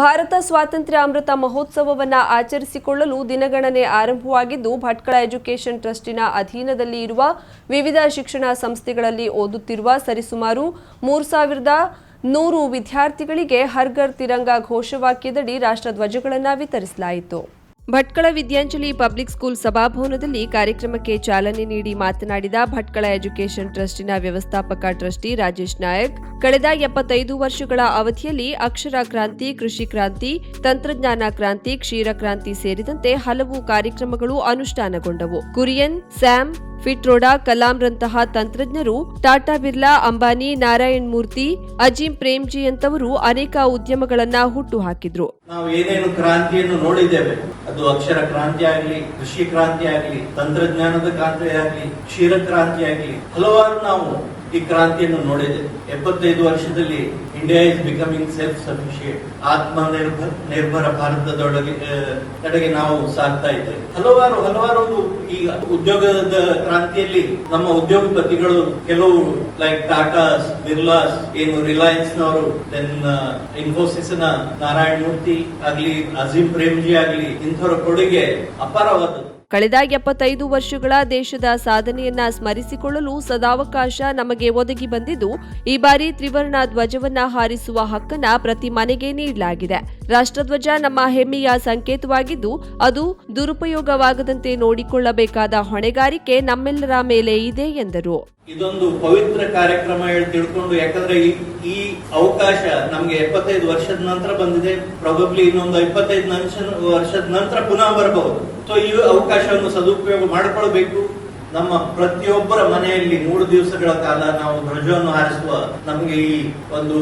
ಭಾರತ ಸ್ವಾತಂತ್ರ್ಯ ಅಮೃತ ಮಹೋತ್ಸವವನ್ನು ಆಚರಿಸಿಕೊಳ್ಳಲು ದಿನಗಣನೆ ಆರಂಭವಾಗಿದ್ದು ಭಟ್ಕಳ ಎಜುಕೇಷನ್ ಟ್ರಸ್ಟಿನ ಅಧೀನದಲ್ಲಿ ಇರುವ ವಿವಿಧ ಶಿಕ್ಷಣ ಸಂಸ್ಥೆಗಳಲ್ಲಿ ಓದುತ್ತಿರುವ ಸರಿಸುಮಾರು ಮೂರು ಸಾವಿರದ ನೂರು ವಿದ್ಯಾರ್ಥಿಗಳಿಗೆ ಹರ್ಗರ್ ತಿರಂಗ ಘೋಷವಾಕ್ಯದಡಿ ರಾಷ್ಟ್ರಧ್ವಜಗಳನ್ನು ವಿತರಿಸಲಾಯಿತು ಭಟ್ಕಳ ವಿದ್ಯಾಂಜಲಿ ಪಬ್ಲಿಕ್ ಸ್ಕೂಲ್ ಸಭಾಭವನದಲ್ಲಿ ಕಾರ್ಯಕ್ರಮಕ್ಕೆ ಚಾಲನೆ ನೀಡಿ ಮಾತನಾಡಿದ ಭಟ್ಕಳ ಎಜುಕೇಷನ್ ಟ್ರಸ್ಟಿನ ವ್ಯವಸ್ಥಾಪಕ ಟ್ರಸ್ಟಿ ರಾಜೇಶ್ ನಾಯಕ್ ಕಳೆದ ಎಪ್ಪತ್ತೈದು ವರ್ಷಗಳ ಅವಧಿಯಲ್ಲಿ ಅಕ್ಷರ ಕ್ರಾಂತಿ ಕೃಷಿ ಕ್ರಾಂತಿ ತಂತ್ರಜ್ಞಾನ ಕ್ರಾಂತಿ ಕ್ಷೀರ ಕ್ರಾಂತಿ ಸೇರಿದಂತೆ ಹಲವು ಕಾರ್ಯಕ್ರಮಗಳು ಅನುಷ್ಠಾನಗೊಂಡವು ಕುರಿಯನ್ ಸ್ಯಾಮ್ ಫಿಟ್ರೋಡಾ ಕಲಾಂರಂತಹ ತಂತ್ರಜ್ಞರು ಟಾಟಾ ಬಿರ್ಲಾ ಅಂಬಾನಿ ನಾರಾಯಣ್ ಮೂರ್ತಿ ಅಜೀಂ ಪ್ರೇಮ್ಜಿ ಅಂತವರು ಅನೇಕ ಉದ್ಯಮಗಳನ್ನು ಹುಟ್ಟು ಹಾಕಿದ್ರು ನಾವು ಏನೇನು ಕ್ರಾಂತಿಯನ್ನು ನೋಡಿದ್ದೇವೆ ಅದು ಅಕ್ಷರ ಕ್ರಾಂತಿ ಆಗಲಿ ಕೃಷಿ ಕ್ರಾಂತಿ ಆಗಲಿ ತಂತ್ರಜ್ಞಾನದ ಕ್ರಾಂತಿ ಆಗಲಿ ಕ್ಷೀರ ಕ್ರಾಂತಿ ಆಗಲಿ ಹಲವಾರು ನಾವು ಈ ಕ್ರಾಂತಿಯನ್ನು ನೋಡಿದೆ ಎಪ್ಪತ್ತೈದು ವರ್ಷದಲ್ಲಿ India is becoming self sufficient Atma Nirbhar Nirbhar ಭಾರತದೊಳಗೆ ಕಡೆಗೆ ನಾವು ಸಾಗ್ತಾ ಇದ್ದೇವೆ ಹಲವಾರು ಹಲವಾರು ಈ ಉದ್ಯೋಗದ ಕ್ರಾಂತಿಯಲ್ಲಿ ನಮ್ಮ ಉದ್ಯೋಗಪತಿಗಳು ಕೆಲವು ಲೈಕ್ ಟಾಟಾಸ್ ಬಿರ್ಲಾಸ್ ಏನು ರಿಲಯನ್ಸ್ ನವರು ದೆನ್ ಇನ್ಫೋಸಿಸ್ ನ ನಾರಾಯಣ ಮೂರ್ತಿ ಆಗ್ಲಿ ಅಜೀಂ ಪ್ರೇಮ್ಜಿ ಆಗ್ಲಿ ಇಂಥವರ ಕೊಡುಗೆ ಅಪಾರವಾದದ್ದು ಕಳೆದ ಎಪ್ಪತ್ತೈದು ವರ್ಷಗಳ ದೇಶದ ಸಾಧನೆಯನ್ನ ಸ್ಮರಿಸಿಕೊಳ್ಳಲು ಸದಾವಕಾಶ ನಮಗೆ ಒದಗಿ ಬಂದಿದ್ದು ಈ ಬಾರಿ ತ್ರಿವರ್ಣ ಧ್ವಜವನ್ನ ಹಾರಿಸುವ ಹಕ್ಕನ್ನ ಪ್ರತಿ ಮನೆಗೆ ನೀಡಲಾಗಿದೆ ರಾಷ್ಟ್ರಧ್ವಜ ನಮ್ಮ ಹೆಮ್ಮೆಯ ಸಂಕೇತವಾಗಿದ್ದು ಅದು ದುರುಪಯೋಗವಾಗದಂತೆ ನೋಡಿಕೊಳ್ಳಬೇಕಾದ ಹೊಣೆಗಾರಿಕೆ ನಮ್ಮೆಲ್ಲರ ಮೇಲೆ ಇದೆ ಎಂದರು ಇದೊಂದು ಪವಿತ್ರ ಕಾರ್ಯಕ್ರಮ ಹೇಳಿ ತಿಳ್ಕೊಂಡು ಯಾಕಂದ್ರೆ ಈ ಅವಕಾಶ ನಮ್ಗೆ ಎಪ್ಪತ್ತೈದು ವರ್ಷದ ನಂತರ ಬಂದಿದೆ ಪ್ರಾಬಬ್ಲಿ ಇನ್ನೊಂದು ಇಪ್ಪತ್ತೈದು ವರ್ಷದ ನಂತರ ಪುನಃ ಬರಬಹುದು ಸೊ ಈ ಅವಕಾಶವನ್ನು ಸದುಪಯೋಗ ಮಾಡಿಕೊಳ್ಬೇಕು ನಮ್ಮ ಪ್ರತಿಯೊಬ್ಬರ ಮನೆಯಲ್ಲಿ ಮೂರು ದಿವಸಗಳ ಕಾಲ ನಾವು ಧ್ವಜವನ್ನು ಹಾರಿಸುವ ನಮಗೆ ಈ ಒಂದು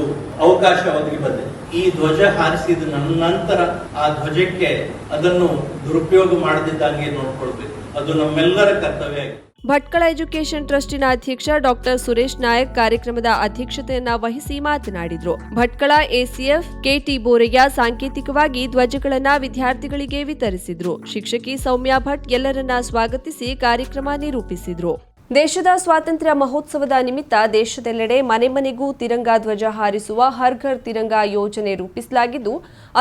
ಅವಕಾಶ ಒದಗಿ ಬಂದಿದೆ ಈ ಧ್ವಜ ಹಾರಿಸಿದ ನಂತರ ಆ ಧ್ವಜಕ್ಕೆ ಅದನ್ನು ದುರುಪಯೋಗ ಮಾಡದಿದ್ದಂಗೆ ನೋಡ್ಕೊಳ್ಬೇಕು ಅದು ನಮ್ಮೆಲ್ಲರ ಕರ್ತವ್ಯ ಆಗಿದೆ ಭಟ್ಕಳ ಎಜುಕೇಶನ್ ಟ್ರಸ್ಟಿನ ಅಧ್ಯಕ್ಷ ಡಾಕ್ಟರ್ ಸುರೇಶ್ ನಾಯಕ್ ಕಾರ್ಯಕ್ರಮದ ಅಧ್ಯಕ್ಷತೆಯನ್ನ ವಹಿಸಿ ಮಾತನಾಡಿದರು ಭಟ್ಕಳ ಎಸಿಎಫ್ ಕೆಟಿ ಬೋರೆಯ ಸಾಂಕೇತಿಕವಾಗಿ ಧ್ವಜಗಳನ್ನ ವಿದ್ಯಾರ್ಥಿಗಳಿಗೆ ವಿತರಿಸಿದ್ರು ಶಿಕ್ಷಕಿ ಸೌಮ್ಯಾ ಭಟ್ ಎಲ್ಲರನ್ನ ಸ್ವಾಗತಿಸಿ ಕಾರ್ಯಕ್ರಮ ನಿರೂಪಿಸಿದ್ರು ದೇಶದ ಸ್ವಾತಂತ್ರ್ಯ ಮಹೋತ್ಸವದ ನಿಮಿತ್ತ ದೇಶದೆಲ್ಲೆಡೆ ಮನೆ ಮನೆಗೂ ತಿರಂಗ ಧ್ವಜ ಹಾರಿಸುವ ಹರ್ ಘರ್ ತಿರಂಗ ಯೋಜನೆ ರೂಪಿಸಲಾಗಿದ್ದು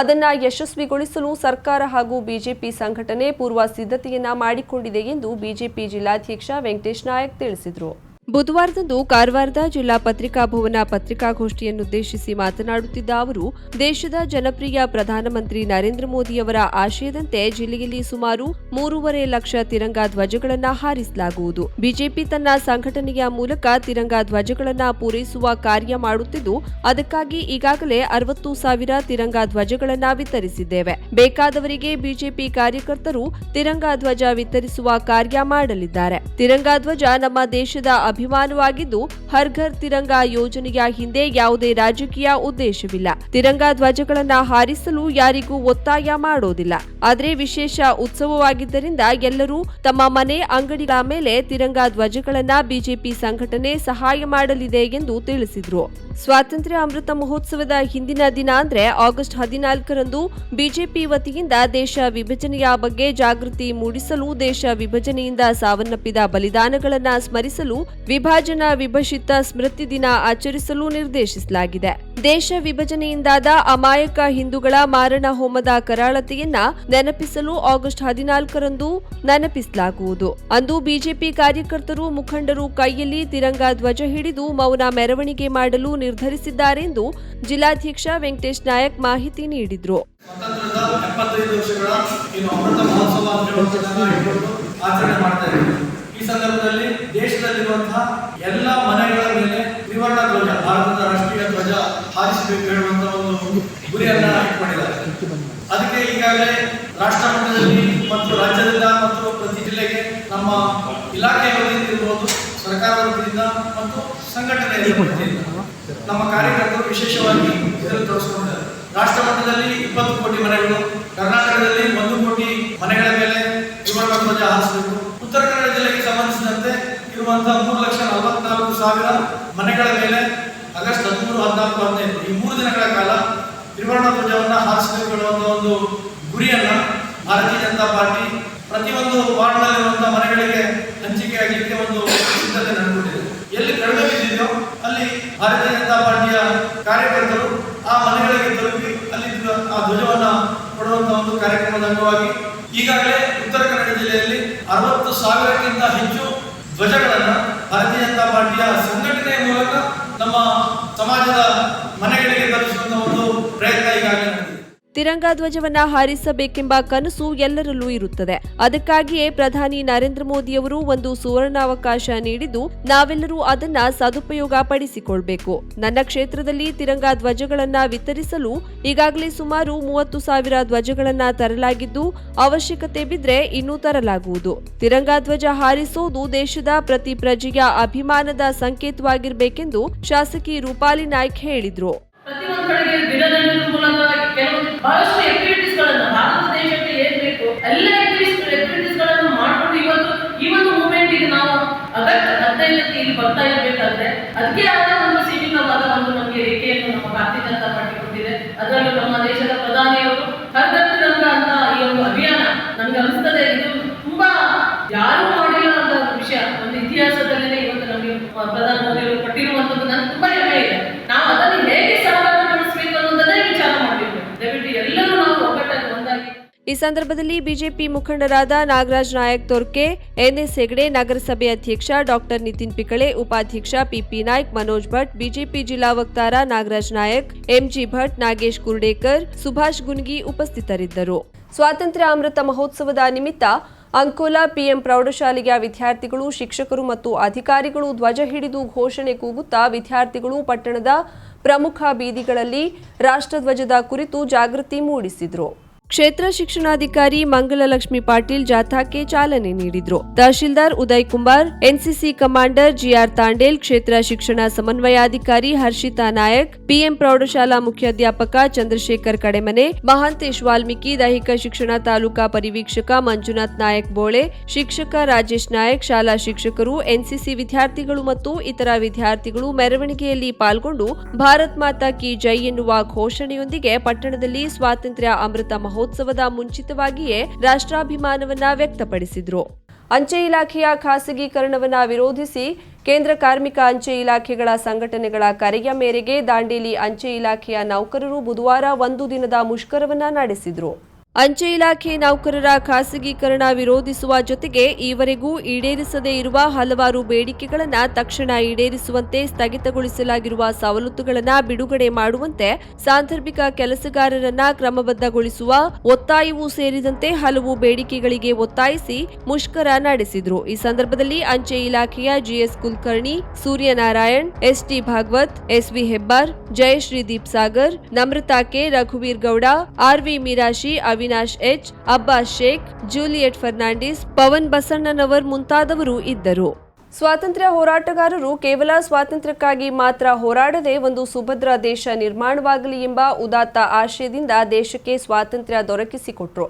ಅದನ್ನು ಯಶಸ್ವಿಗೊಳಿಸಲು ಸರ್ಕಾರ ಹಾಗೂ ಬಿಜೆಪಿ ಸಂಘಟನೆ ಪೂರ್ವ ಸಿದ್ಧತೆಯನ್ನ ಮಾಡಿಕೊಂಡಿದೆ ಎಂದು ಬಿಜೆಪಿ ಜಿಲ್ಲಾಧ್ಯಕ್ಷ ವೆಂಕಟೇಶ್ ನಾಯಕ್ ತಿಳಿಸಿದರು ಬುಧವಾರದಂದು ಕಾರವಾರದ ಜಿಲ್ಲಾ ಪತ್ರಿಕಾ ಭವನ ಪತ್ರಿಕಾಗೋಷ್ಠಿಯನ್ನುದ್ದೇಶಿಸಿ ಮಾತನಾಡುತ್ತಿದ್ದ ಅವರು ದೇಶದ ಜನಪ್ರಿಯ ಪ್ರಧಾನಮಂತ್ರಿ ನರೇಂದ್ರ ಮೋದಿಯವರ ಆಶಯದಂತೆ ಜಿಲ್ಲೆಯಲ್ಲಿ ಸುಮಾರು ಮೂರುವರೆ ಲಕ್ಷ ತಿರಂಗಾ ಧ್ವಜಗಳನ್ನು ಹಾರಿಸಲಾಗುವುದು ಬಿಜೆಪಿ ತನ್ನ ಸಂಘಟನೆಯ ಮೂಲಕ ತಿರಂಗಾ ಧ್ವಜಗಳನ್ನು ಪೂರೈಸುವ ಕಾರ್ಯ ಮಾಡುತ್ತಿದ್ದು ಅದಕ್ಕಾಗಿ ಈಗಾಗಲೇ ಅರವತ್ತು ಸಾವಿರ ತಿರಂಗಾ ಧ್ವಜಗಳನ್ನು ವಿತರಿಸಿದ್ದೇವೆ ಬೇಕಾದವರಿಗೆ ಬಿಜೆಪಿ ಕಾರ್ಯಕರ್ತರು ತಿರಂಗಾ ಧ್ವಜ ವಿತರಿಸುವ ಕಾರ್ಯ ಮಾಡಲಿದ್ದಾರೆ ತಿರಂಗಾ ಧ್ವಜ ನಮ್ಮ ದೇಶದ ಅಭಿಮಾನವಾಗಿದ್ದು ಹರ್ಘರ್ ತಿರಂಗ ಯೋಜನೆಯ ಹಿಂದೆ ಯಾವುದೇ ರಾಜಕೀಯ ಉದ್ದೇಶವಿಲ್ಲ ತಿರಂಗಾ ಧ್ವಜಗಳನ್ನು ಹಾರಿಸಲು ಯಾರಿಗೂ ಒತ್ತಾಯ ಮಾಡೋದಿಲ್ಲ ಆದರೆ ವಿಶೇಷ ಉತ್ಸವವಾಗಿದ್ದರಿಂದ ಎಲ್ಲರೂ ತಮ್ಮ ಮನೆ ಅಂಗಡಿಗಳ ಮೇಲೆ ತಿರಂಗ ಧ್ವಜಗಳನ್ನ ಬಿಜೆಪಿ ಸಂಘಟನೆ ಸಹಾಯ ಮಾಡಲಿದೆ ಎಂದು ತಿಳಿಸಿದರು ಸ್ವಾತಂತ್ರ್ಯ ಅಮೃತ ಮಹೋತ್ಸವದ ಹಿಂದಿನ ದಿನ ಅಂದ್ರೆ ಆಗಸ್ಟ್ ಹದಿನಾಲ್ಕರಂದು ಬಿಜೆಪಿ ವತಿಯಿಂದ ದೇಶ ವಿಭಜನೆಯ ಬಗ್ಗೆ ಜಾಗೃತಿ ಮೂಡಿಸಲು ದೇಶ ವಿಭಜನೆಯಿಂದ ಸಾವನ್ನಪ್ಪಿದ ಬಲಿದಾನಗಳನ್ನು ಸ್ಮರಿಸಲು ವಿಭಜನಾ ವಿಭಜಿತ ಸ್ಮೃತಿ ದಿನ ಆಚರಿಸಲು ನಿರ್ದೇಶಿಸಲಾಗಿದೆ ದೇಶ ವಿಭಜನೆಯಿಂದಾದ ಅಮಾಯಕ ಹಿಂದೂಗಳ ಮಾರಣ ಹೋಮದ ಕರಾಳತೆಯನ್ನ ನೆನಪಿಸಲು ಆಗಸ್ಟ್ ಹದಿನಾಲ್ಕರಂದು ನೆನಪಿಸಲಾಗುವುದು ಅಂದು ಬಿಜೆಪಿ ಕಾರ್ಯಕರ್ತರು ಮುಖಂಡರು ಕೈಯಲ್ಲಿ ತಿರಂಗ ಧ್ವಜ ಹಿಡಿದು ಮೌನ ಮೆರವಣಿಗೆ ಮಾಡಲು ನಿರ್ಧರಿಸಿದ್ದಾರೆಂದು ಜಿಲ್ಲಾಧ್ಯಕ್ಷ ವೆಂಕಟೇಶ್ ನಾಯಕ್ ಮಾಹಿತಿ ನೀಡಿದರು ಆಚರಣೆ ಮಾಡ್ತಾ ಇದ್ದೀವಿ ಈ ಸಂದರ್ಭದಲ್ಲಿ ದೇಶದಲ್ಲಿರುವಂತಹ ಎಲ್ಲ ಮನೆಗಳ ಮೇಲೆ ತ್ರಿವರ್ಣ ಧ್ವಜ ಭಾರತದ ರಾಷ್ಟ್ರೀಯ ಧ್ವಜ ಹಾರಿಸಬೇಕು ಹೇಳುವಂತಹ ಒಂದು ಗುರಿಯನ್ನ ಇಟ್ಕೊಂಡಿದ್ದಾರೆ ಅದಕ್ಕೆ ಈಗಾಗಲೇ ರಾಷ್ಟ್ರ ಮಟ್ಟದಲ್ಲಿ ಮತ್ತು ರಾಜ್ಯದಿಂದ ಮತ್ತು ಪ್ರತಿ ಜಿಲ್ಲೆಗೆ ನಮ್ಮ ಇಲಾಖೆಯ ವತಿಯಿಂದ ಇರ್ಬೋದು ಸರ್ಕಾರದ ವತಿಯಿಂದ ಮತ್ತು ಸಂಘಟನೆಯ ನಮ್ಮ ಕಾರ್ಯಕರ್ತರು ವಿಶೇಷವಾಗಿ ತೋರಿಸಿಕೊಂಡಿದ್ದಾರೆ ರಾಷ್ಟ್ರ ಮಟ್ಟದಲ್ಲಿ ಇಪ್ಪತ್ತು ಕೋಟಿ ಮನೆಗಳು ಕರ್ನಾಟಕದಲ್ಲಿ ಒಂದು ಕೋಟಿ ಸಾವಿರ ಮನೆಗಳ ಮೇಲೆ ಆಗಸ್ಟ್ ಹದಿಮೂರು ಹದಿನಾಲ್ಕು ಹದಿನೈದು ಈ ಮೂರು ದಿನಗಳ ಕಾಲ ತ್ರಿವರ್ಣ ಧ್ವಜವನ್ನು ಹಾರಿಸಬೇಕೆನ್ನುವಂಥ ಒಂದು ಗುರಿಯನ್ನು ಭಾರತೀಯ ಜನತಾ ಪಾರ್ಟಿ ಪ್ರತಿಯೊಂದು ವಾರ್ಡ್ನಲ್ಲಿರುವಂತಹ ಮನೆಗಳಿಗೆ ಹಂಚಿಕೆ ಆಗಲಿಕ್ಕೆ ಒಂದು ಸಿದ್ಧತೆ ನಡೆದಿದೆ ಎಲ್ಲಿ ಕಡಿಮೆ ಬಿದ್ದಿದೆಯೋ ಅಲ್ಲಿ ಭಾರತೀಯ ಜನತಾ ಪಾರ್ಟಿಯ ಕಾರ್ಯಕರ್ತರು ಆ ಮನೆಗಳಿಗೆ ತಲುಪಿ ಅಲ್ಲಿ ಆ ಧ್ವಜವನ್ನು ಕೊಡುವಂತಹ ಒಂದು ಕಾರ್ಯಕ್ರಮದ ಅಂಗವಾಗಿ ಈಗಾಗಲೇ ಉತ್ತರ ಕನ್ನಡ ಜಿಲ್ಲೆಯಲ್ಲಿ ಅರವತ್ತು ಸಾವಿರಕ್ಕಿಂತ ಹೆಚ್ಚು ಧ್ವಜಗಳನ್ನು ಭಾರತೀಯ ಜನತಾ ಪಾರ್ಟಿಯ ಸಂಘಟನೆಯ ಮೂಲಕ ನಮ್ಮ ಸಮಾಜದ ಮನೆಗಳಿಗೆ ತಲುಪಿಸುವ ತಿರಂಗ ಧ್ವಜವನ್ನ ಹಾರಿಸಬೇಕೆಂಬ ಕನಸು ಎಲ್ಲರಲ್ಲೂ ಇರುತ್ತದೆ ಅದಕ್ಕಾಗಿಯೇ ಪ್ರಧಾನಿ ನರೇಂದ್ರ ಮೋದಿಯವರು ಒಂದು ಸುವರ್ಣಾವಕಾಶ ನೀಡಿದ್ದು ನಾವೆಲ್ಲರೂ ಅದನ್ನ ಸದುಪಯೋಗ ಪಡಿಸಿಕೊಳ್ಬೇಕು ನನ್ನ ಕ್ಷೇತ್ರದಲ್ಲಿ ತಿರಂಗ ಧ್ವಜಗಳನ್ನ ವಿತರಿಸಲು ಈಗಾಗಲೇ ಸುಮಾರು ಮೂವತ್ತು ಸಾವಿರ ಧ್ವಜಗಳನ್ನ ತರಲಾಗಿದ್ದು ಅವಶ್ಯಕತೆ ಬಿದ್ದರೆ ಇನ್ನೂ ತರಲಾಗುವುದು ತಿರಂಗ ಧ್ವಜ ಹಾರಿಸೋದು ದೇಶದ ಪ್ರತಿ ಪ್ರಜೆಯ ಅಭಿಮಾನದ ಸಂಕೇತವಾಗಿರಬೇಕೆಂದು ಶಾಸಕಿ ರೂಪಾಲಿ ನಾಯ್ಕ್ ಹೇಳಿದ್ರು ಕೆಲವೊಂದು ಬಹಳಷ್ಟು ಆಕ್ಟಿವಿಟೀಸ್ ಗಳನ್ನ ಭಾರತ ದೇಶಕ್ಕೆ ಏನ್ ಬೇಕು ಎಲ್ಲ ಆಕ್ಟಿವಿಟೀಸ್ ಗಳನ್ನು ಮಾಡ್ಕೊಂಡು ಇವತ್ತು ಈ ಒಂದು ಮೂವ್ಮೆಂಟ್ ಗೆ ನಾವು ಅಗತ್ಯ ಹತ್ತೈದಕ್ಕೆ ಇಲ್ಲಿ ಬರ್ತಾ ಇರ್ಬೇಕಂದ್ರೆ ಅದಕ್ಕೆ ಆದ ಒಂದು ಸೀಮಿತವಾದ ಒಂದು ನಮಗೆ ರೇಖೆಯನ್ನು ನಮ್ಮ ಭಾರತೀಯ ಜನತಾ ಪಾರ್ಟಿ ಕೊಟ್ಟಿದೆ ಅದರಲ್ಲೂ ನಮ್ಮ ದೇಶದ ಪ್ರಧಾನಿಯವರು ಹರ್ಗತ್ತಿರಂಗ ಅಂತ ಈ ಒಂದು ಅಭಿಯಾನ ನಮ್ಗೆ ಅನಿಸ್ತದೆ ಇದು ತುಂಬಾ ಯಾರು ಮಾಡಿಲ್ಲ ಅಂತ ವಿಷಯ ಒಂದು ಇತಿಹಾಸದಲ್ಲೇ ಇವತ್ತು ನಮಗೆ ಪ್ರಧಾನಮಂತ್ರಿಗಳು ಕೊಟ್ಟಿರುವಂತದ್ದು ನಾನು ತುಂಬಾ ಈ ಸಂದರ್ಭದಲ್ಲಿ ಬಿಜೆಪಿ ಮುಖಂಡರಾದ ನಾಗರಾಜ್ ನಾಯಕ್ ತೊರ್ಕೆ ಎನ್ಎಸ್ ಹೆಗಡೆ ನಗರಸಭೆ ಅಧ್ಯಕ್ಷ ಡಾಕ್ಟರ್ ನಿತಿನ್ ಪಿಕಳೆ ಉಪಾಧ್ಯಕ್ಷ P P Naik Manoj Bhat BJP ಜಿಲ್ಲಾ ವಕ್ತಾರ ನಾಗರಾಜ್ ನಾಯಕ್ ಎಂಜಿ ಭಟ್ ನಾಗೇಶ್ ಕುರ್ಡೇಕರ್ ಸುಭಾಷ್ ಗುನ್ಗಿ ಉಪಸ್ಥಿತರಿದ್ದರು ಸ್ವಾತಂತ್ರ್ಯ ಅಮೃತ ಮಹೋತ್ಸವದ ನಿಮಿತ್ತ ಅಂಕೋಲಾ ಪಿಎಂ ಪ್ರೌಢಶಾಲೆಯ ವಿದ್ಯಾರ್ಥಿಗಳು ಶಿಕ್ಷಕರು ಮತ್ತು ಅಧಿಕಾರಿಗಳು ಧ್ವಜ ಹಿಡಿದು ಘೋಷಣೆ ಕೂಗುತ್ತಾ ವಿದ್ಯಾರ್ಥಿಗಳು ಪಟ್ಟಣದ ಪ್ರಮುಖ ಬೀದಿಗಳಲ್ಲಿ ರಾಷ್ಟ್ರಧ್ವಜದ ಕುರಿತು ಜಾಗೃತಿ ಮೂಡಿಸಿದರು ಕ್ಷೇತ್ರ ಶಿಕ್ಷಣಾಧಿಕಾರಿ ಮಂಗಲಲಕ್ಷ್ಮಿ ಪಾಟೀಲ್ ಜಾಥಾಕ್ಕೆ ಚಾಲನೆ ನೀಡಿದ್ರು tahsildar Uday Kumar NCC commander G R Tandel ಕ್ಷೇತ್ರ ಶಿಕ್ಷಣ ಸಮನ್ವಯಾಧಿಕಾರಿ ಹರ್ಷಿತಾ ನಾಯಕ್ ಪಿಎಂ ಪ್ರೌಢಶಾಲಾ ಮುಖ್ಯಾಧ್ಯಾಪಕ ಚಂದ್ರಶೇಖರ್ ಕಡೆಮನೆ ಮಹಾಂತೇಶ್ ವಾಲ್ಮೀಕಿ ದೈಹಿಕ ಶಿಕ್ಷಣ ತಾಲೂಕಾ ಪರಿವೀಕ್ಷಕ ಮಂಜುನಾಥ್ ನಾಯಕ್ ಬೋಳೆ ಶಿಕ್ಷಕ ರಾಜೇಶ್ ನಾಯಕ್ ಶಾಲಾ ಶಿಕ್ಷಕರು ಎನ್ಸಿಸಿ ವಿದ್ಯಾರ್ಥಿಗಳು ಮತ್ತು ಇತರ ವಿದ್ಯಾರ್ಥಿಗಳು ಮೆರವಣಿಗೆಯಲ್ಲಿ ಪಾಲ್ಗೊಂಡು ಭಾರತ್ ಮಾತಾ ಕಿ ಜೈ ಎನ್ನುವ ಘೋಷಣೆಯೊಂದಿಗೆ ಪಟ್ಟಣದಲ್ಲಿ ಸ್ವಾತಂತ್ರ್ಯ ಅಮೃತ ಮಹೋತ್ಸವ ಮಹೋತ್ಸವದ ಮುಂಚಿತವಾಗಿಯೇ ರಾಷ್ಟ್ರಾಭಿಮಾನವನ್ನ ವ್ಯಕ್ತಪಡಿಸಿದ್ರು ಅಂಚೆ ಇಲಾಖೆಯ ಖಾಸಗೀಕರಣವನ್ನ ವಿರೋಧಿಸಿ ಕೇಂದ್ರ ಕಾರ್ಮಿಕ ಅಂಚೆ ಇಲಾಖೆಗಳ ಸಂಘಟನೆಗಳ ಕರೆಯ ಮೇರೆಗೆ ದಾಂಡೇಲಿ ಅಂಚೆ ಇಲಾಖೆಯ ನೌಕರರು ಬುಧವಾರ ಒಂದು ದಿನದ ಮುಷ್ಕರವನ್ನ ನಡೆಸಿದ್ರು ಅಂಚೆ ಇಲಾಖೆ ನೌಕರರ ಖಾಸಗೀಕರಣ ವಿರೋಧಿಸುವ ಜೊತೆಗೆ ಈವರೆಗೂ ಈಡೇರಿಸದೇ ಇರುವ ಹಲವಾರು ಬೇಡಿಕೆಗಳನ್ನು ತಕ್ಷಣ ಈಡೇರಿಸುವಂತೆ ಸ್ಥಗಿತಗೊಳಿಸಲಾಗಿರುವ ಸವಲತ್ತುಗಳನ್ನು ಬಿಡುಗಡೆ ಮಾಡುವಂತೆ ಸಾಂದರ್ಭಿಕ ಕೆಲಸಗಾರರನ್ನ ಕ್ರಮಬದ್ಧಗೊಳಿಸುವ ಒತ್ತಾಯವೂ ಸೇರಿದಂತೆ ಹಲವು ಬೇಡಿಕೆಗಳಿಗೆ ಒತ್ತಾಯಿಸಿ ಮುಷ್ಕರ ನಡೆಸಿದರು ಈ ಸಂದರ್ಭದಲ್ಲಿ ಅಂಚೆ ಇಲಾಖೆಯ G S Kulkarni Suryanarayan S T Bhagwat S V Hebbar Jayashree Deep Sagar Namrata K ರಘುವೀರ್ Gowda R V Mirashi Avi Avinash H Abbas Sheikh Juliet Fernandes Pavan Basannanavar ಮುಂತಾದವರು ಇದ್ದರು ಸ್ವಾತಂತ್ರ್ಯ ಹೋರಾಟಗಾರರು ಕೇವಲ ಸ್ವಾತಂತ್ರ್ಯಕ್ಕಾಗಿ ಮಾತ್ರ ಹೋರಾಡದೆ ಒಂದು ಸುಭದ್ರ ದೇಶ ನಿರ್ಮಾಣವಾಗಲಿ ಎಂಬ ಉದಾತ್ತ ಆಶಯದಿಂದ ದೇಶಕ್ಕೆ ಸ್ವಾತಂತ್ರ್ಯ ದೊರಕಿಸಿಕೊಟ್ರು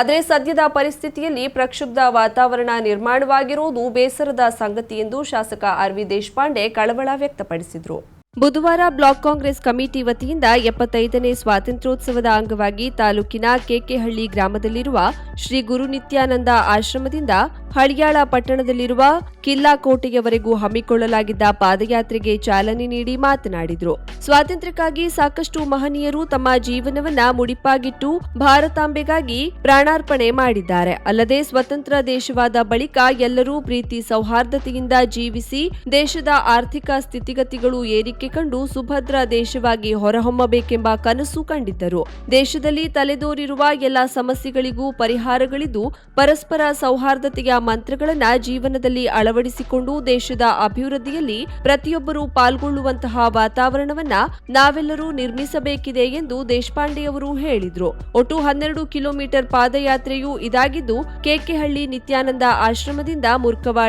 ಆದರೆ ಸದ್ಯದ ಪರಿಸ್ಥಿತಿಯಲ್ಲಿ ಪ್ರಕ್ಷುಬ್ಧ ವಾತಾವರಣ ನಿರ್ಮಾಣವಾಗಿರುವುದು ಬೇಸರದ ಸಂಗತಿ ಎಂದು ಶಾಸಕ ಆರ್ವಿ ದೇಶಪಾಂಡೆ ಕಳವಳ ವ್ಯಕ್ತಪಡಿಸಿದರು ಬುಧವಾರ ಬ್ಲಾಕ್ ಕಾಂಗ್ರೆಸ್ ಕಮಿಟಿ ವತಿಯಿಂದ ಎಪ್ಪತ್ತೈದನೇ ಸ್ವಾತಂತ್ರ್ಯೋತ್ಸವದ ಅಂಗವಾಗಿ ತಾಲೂಕಿನ ಕೆಕೆಹಳ್ಳಿ ಗ್ರಾಮದಲ್ಲಿರುವ ಶ್ರೀ ಗುರು ನಿತ್ಯಾನಂದ ಆಶ್ರಮದಿಂದ ಹಳಿಯಾಳ ಪಟ್ಟಣದಲ್ಲಿರುವ ಕಿಲ್ಲಾ ಕೋಟೆಯವರೆಗೂ ಹಮ್ಮಿಕೊಳ್ಳಲಾಗಿದ್ದ ಪಾದಯಾತ್ರೆಗೆ ಚಾಲನೆ ನೀಡಿ ಮಾತನಾಡಿದರು ಸ್ವಾತಂತ್ರ್ಯಕ್ಕಾಗಿ ಸಾಕಷ್ಟು ಮಹನೀಯರು ತಮ್ಮ ಜೀವನವನ್ನ ಮುಡಿಪಾಗಿಟ್ಟು ಭಾರತಾಂಬೆಗಾಗಿ ಪ್ರಾಣಾರ್ಪಣೆ ಮಾಡಿದ್ದಾರೆ ಅಲ್ಲದೆ ಸ್ವತಂತ್ರ ದೇಶವಾದ ಬಳಿಕ ಎಲ್ಲರೂ ಪ್ರೀತಿ ಸೌಹಾರ್ದತೆಯಿಂದ ಜೀವಿಸಿ ದೇಶದ ಆರ್ಥಿಕ ಸ್ಥಿತಿಗತಿಗಳು ಏರಿಕೆ ಕಂಡು ಸುಭದ್ರ ದೇಶವಾಗಿ ಹೊರಹೊಮ್ಮಬೇಕೆಂಬ ಕನಸು ಕಂಡಿದ್ದರು ದೇಶದಲ್ಲಿ ತಲೆದೋರಿರುವ ಎಲ್ಲ ಸಮಸ್ಯೆಗಳಿಗೂ ಪರಿಹಾರಗಳಿದ್ದು ಪರಸ್ಪರ ಸೌಹಾರ್ದತೆಯ ಮಂತ್ರಗಳನ್ನ ಜೀವನದಲ್ಲಿ ಅಳವಡಿಸಿಕೊಂಡು ದೇಶದ ಅಭಿವೃದ್ಧಿಯಲ್ಲಿ ಪ್ರತಿಯೊಬ್ಬರೂ ಪಾಲ್ಗೊಳ್ಳುವಂತಹ ವಾತಾವರಣವನ್ನ ನಾವೆಲ್ಲರೂ ನಿರ್ಮಿಸಬೇಕಿದೆ ಎಂದು ದೇಶಪಾಂಡೆಯವರು ಹೇಳಿದರು ಒಟ್ಟು ಹನ್ನೆರಡು ಕಿಲೋಮೀಟರ್ ಪಾದಯಾತ್ರೆಯು ಇದಾಗಿದ್ದು ಕೆಕೆಹಳ್ಳಿ ನಿತ್ಯಾನಂದ ಆಶ್ರಮದಿಂದ ಮುರ್ಕವಾಡ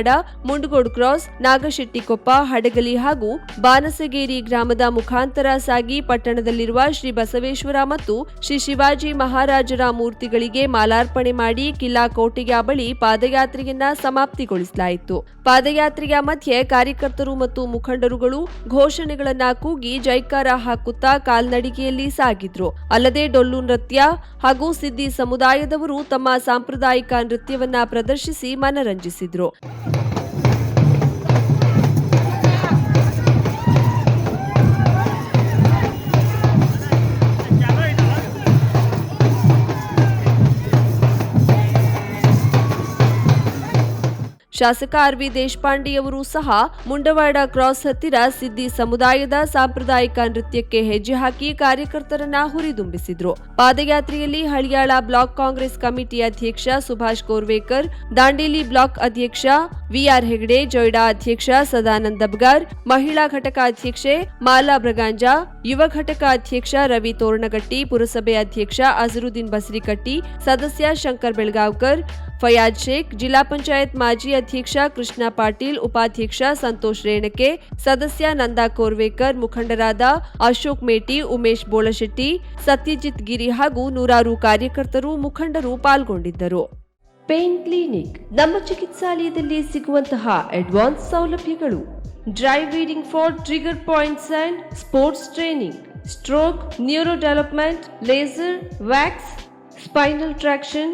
ಮುಂಡಗೋಡ್ ಕ್ರಾಸ್ ನಾಗಶೆಟ್ಟಿಕೊಪ್ಪ ಹಡಗಲಿ ಹಾಗೂ ಬಾನಸಗೆ ಶೃಂಗೇರಿ ಗ್ರಾಮದ ಮುಖಾಂತರ ಸಾಗಿ ಪಟ್ಟಣದಲ್ಲಿರುವ ಶ್ರೀ ಬಸವೇಶ್ವರ ಮತ್ತು ಶ್ರೀ ಶಿವಾಜಿ ಮಹಾರಾಜರ ಮೂರ್ತಿಗಳಿಗೆ ಮಾಲಾರ್ಪಣೆ ಮಾಡಿ ಕಿಲ್ಲಾ ಕೋಟೆಯ ಬಳಿ ಪಾದಯಾತ್ರೆಯನ್ನ ಸಮಾಪ್ತಿಗೊಳಿಸಲಾಯಿತು ಪಾದಯಾತ್ರೆಯ ಮಧ್ಯೆ ಕಾರ್ಯಕರ್ತರು ಮತ್ತು ಮುಖಂಡರುಗಳು ಘೋಷಣೆಗಳನ್ನ ಕೂಗಿ ಜೈಕಾರ ಹಾಕುತ್ತಾ ಕಾಲ್ನಡಿಗೆಯಲ್ಲಿ ಸಾಗಿದ್ರು ಅಲ್ಲದೆ ಡೊಳ್ಳು ನೃತ್ಯ ಹಾಗೂ ಸಿದ್ದಿ ಸಮುದಾಯದವರು ತಮ್ಮ ಸಾಂಪ್ರದಾಯಿಕ ನೃತ್ಯವನ್ನ ಪ್ರದರ್ಶಿಸಿ ಮನರಂಜಿಸಿದ್ರು ಶಾಸಕ ಆರ್ವಿ ವಿ ದೇಶಪಾಂಡೆಯವರು ಸಹ ಮುಂಡವಾಡ ಕ್ರಾಸ್ ಹತ್ತಿರ ಸಿದ್ದಿ ಸಮುದಾಯದ ಸಾಂಪ್ರದಾಯಿಕ ನೃತ್ಯಕ್ಕೆ ಹೆಜ್ಜೆ ಹಾಕಿ ಕಾರ್ಯಕರ್ತರನ್ನ ಹುರಿದುಂಬಿಸಿದ್ರು ಪಾದಯಾತ್ರೆಯಲ್ಲಿ ಹಳಿಯಾಳ ಬ್ಲಾಕ್ ಕಾಂಗ್ರೆಸ್ ಕಮಿಟಿ ಅಧ್ಯಕ್ಷ ಸುಭಾಷ್ ಕೋರ್ವೇಕರ್ ದಾಂಡೇಲಿ ಬ್ಲಾಕ್ ಅಧ್ಯಕ್ಷ ವಿಆರ್ ಹೆಗಡೆ ಜೊಯ್ಡಾ ಅಧ್ಯಕ್ಷ ಸದಾನಂದ ದಬ್ಗಾರ್ ಮಹಿಳಾ ಘಟಕ ಅಧ್ಯಕ್ಷೆ ಮಾಲಾ ಬ್ರಗಾಂಜಾ ಯುವ ಘಟಕ ಅಧ್ಯಕ್ಷ ರವಿ ತೋರಣಗಟ್ಟಿ ಪುರಸಭೆ ಅಧ್ಯಕ್ಷ ಅಜರುದ್ದೀನ್ ಬಸರಿಕಟ್ಟಿ ಸದಸ್ಯ ಶಂಕರ್ ಬೆಳಗಾವ್ಕರ್ ಫಯಾದ್ ಶೇಖ್ ಜಿಲ್ಲಾ ಪಂಚಾಯತ್ ಮಾಜಿ ಅಧ್ಯಕ್ಷ ಕೃಷ್ಣಾ ಪಾಟೀಲ್ ಉಪಾಧ್ಯಕ್ಷ ಸಂತೋಷ್ ರೇಣಕೆ ಸದಸ್ಯ ನಂದಾ ಕೋರ್ವೇಕರ್ ಮುಖಂಡರಾದ ಅಶೋಕ್ ಮೇಟಿ ಉಮೇಶ್ ಬೋಳಶೆಟ್ಟಿ ಸತ್ಯಜಿತ್ ಗಿರಿ ಹಾಗೂ ನೂರಾರು ಕಾರ್ಯಕರ್ತರು ಮುಖಂಡರು ಪಾಲ್ಗೊಂಡಿದ್ದರು ಪೇನ್ ಕ್ಲಿನಿಕ್ ನಮ್ಮ ಚಿಕಿತ್ಸಾಲಯದಲ್ಲಿ ಸಿಗುವಂತಹ ಅಡ್ವಾನ್ಸ್ ಸೌಲಭ್ಯಗಳು dry reading for trigger points and sports training stroke neuro development laser wax spinal traction